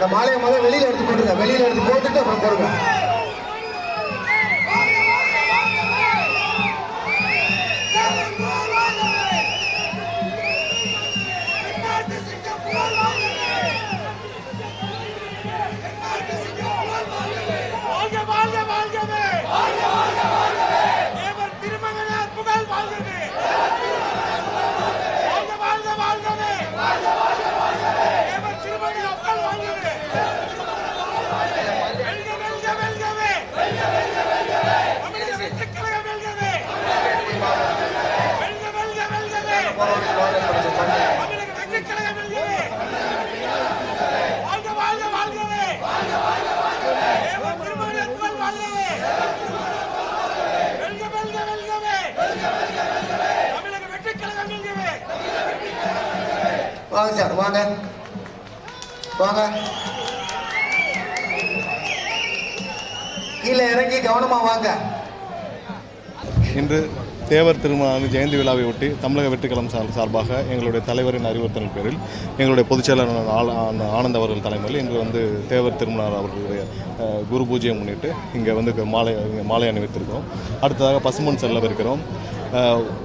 இந்த மாலையை முதல்ல வெளியில எடுத்து போட்டுருங்க. வெளியில எடுத்து போட்டுட்டு அப்புறம் போடுங்க. வாங்க சார் வாங்க. வாங்க. கீழே இறங்கி கவனமா வாங்க. இன்று தேவர் திருமண ஜெயந்தி விழாவை ஒட்டி தமிழக வெற்றிக்கலம் சார் சார்பாக எங்களுடைய தலைவரின் அறிவுறுத்தலின் பேரில் எங்களுடைய பொதுச்செயலாளர் ஆனந்த் அவர்கள் தலைமையில் இன்று வந்து தேவர் திருமணர் அவர்களுடைய குரு பூஜையை முன்னிட்டு இங்கே வந்து மாலை மாலை அணிவித்திருக்கிறோம். அடுத்ததாக பசுமன் செல்லவிருக்கிறோம்.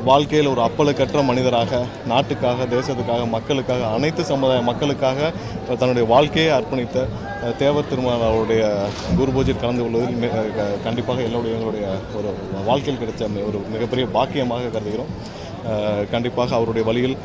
வாழ்க்கையில் ஒரு அப்பலுக்கற்ற மனிதராக நாட்டுக்காக தேசத்துக்காக மக்களுக்காக அனைத்து சமுதாய மக்களுக்காக தன்னுடைய வாழ்க்கையை அர்ப்பணித்த தேவ தேவர் அவருடைய குருபூஜையில் கலந்து கொள்வதில் க- கண்டிப்பாக எல்லோருடைய எங்களுடைய ஒரு வாழ்க்கையில் கிடைச்ச ஒரு மிகப்பெரிய பாக்கியமாக கருதுகிறோம். கண்டிப்பாக அவருடைய வழியில்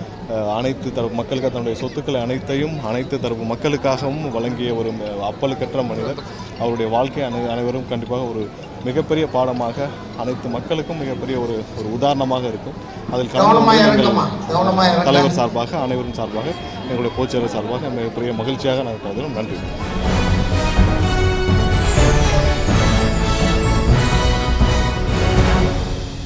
அனைத்து தரப்பு மக்களுக்கு தன்னுடைய சொத்துக்களை அனைத்தையும் அனைத்து தரப்பு மக்களுக்காகவும் வழங்கிய ஒரு அப்பலுக்கற்ற மனிதர். அவருடைய வாழ்க்கை அனை அனைவரும் கண்டிப்பாக ஒரு மிகப்பெரிய பாடமாக அனைத்து மக்களுக்கும் மிகப்பெரிய ஒரு ஒரு உதாரணமாக இருக்கும். அதில் கலந்து தலைவர் சார்பாக அனைவரும் சார்பாக எங்களுடைய பொதுச்செயலர் சார்பாக மிகப்பெரிய மகிழ்ச்சியாக நாங்கள் கருதுகிறோம். நன்றி.